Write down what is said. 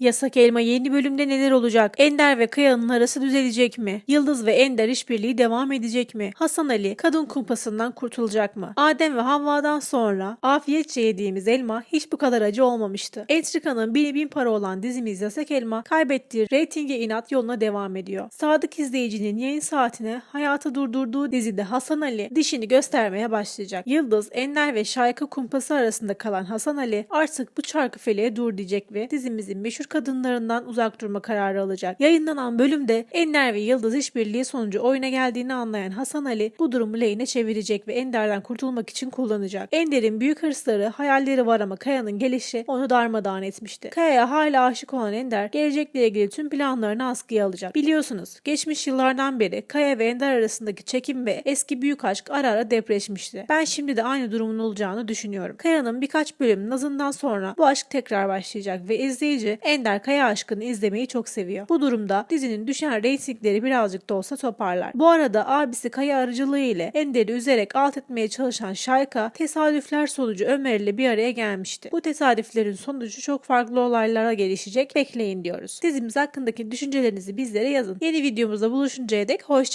Yasak Elma yeni bölümde neler olacak? Ender ve Kaya'nın arası düzelecek mi? Yıldız ve Ender işbirliği devam edecek mi? Hasan Ali kadın kumpasından kurtulacak mı? Adem ve Havva'dan sonra afiyetçe yediğimiz elma hiç bu kadar acı olmamıştı. Entrika'nın bini bin para olan dizimiz Yasak Elma kaybettiği reytinge inat yoluna devam ediyor. Sadık izleyicinin yayın saatine hayatı durdurduğu dizide Hasan Ali dişini göstermeye başlayacak. Yıldız, Ender ve Şayka kumpası arasında kalan Hasan Ali artık bu çarkı feleğe dur diyecek ve dizimizin meşhur kadınlarından uzak durma kararı alacak. Yayınlanan bölümde Ender ve Yıldız işbirliği sonucu oyuna geldiğini anlayan Hasan Ali bu durumu lehine çevirecek ve Ender'den kurtulmak için kullanacak. Ender'in büyük hırsları, hayalleri var ama Kaya'nın gelişi onu darmadağın etmişti. Kaya'ya hala aşık olan Ender gelecekle ilgili tüm planlarını askıya alacak. Biliyorsunuz geçmiş yıllardan beri Kaya ve Ender arasındaki çekim ve eski büyük aşk ara ara depreşmişti. Ben şimdi de aynı durumun olacağını düşünüyorum. Kaya'nın birkaç bölüm nazından sonra bu aşk tekrar başlayacak ve izleyici Ender Kaya aşkını izlemeyi çok seviyor. Bu durumda dizinin düşen reytingleri birazcık da olsa toparlar. Bu arada abisi Kaya aracılığı ile Ender'i üzerek alt etmeye çalışan Şayka tesadüfler sonucu Ömer ile bir araya gelmişti. Bu tesadüflerin sonucu çok farklı olaylara gelişecek. Bekleyin diyoruz. Dizimiz hakkındaki düşüncelerinizi bizlere yazın. Yeni videomuzda buluşuncaya dek hoşçakalın.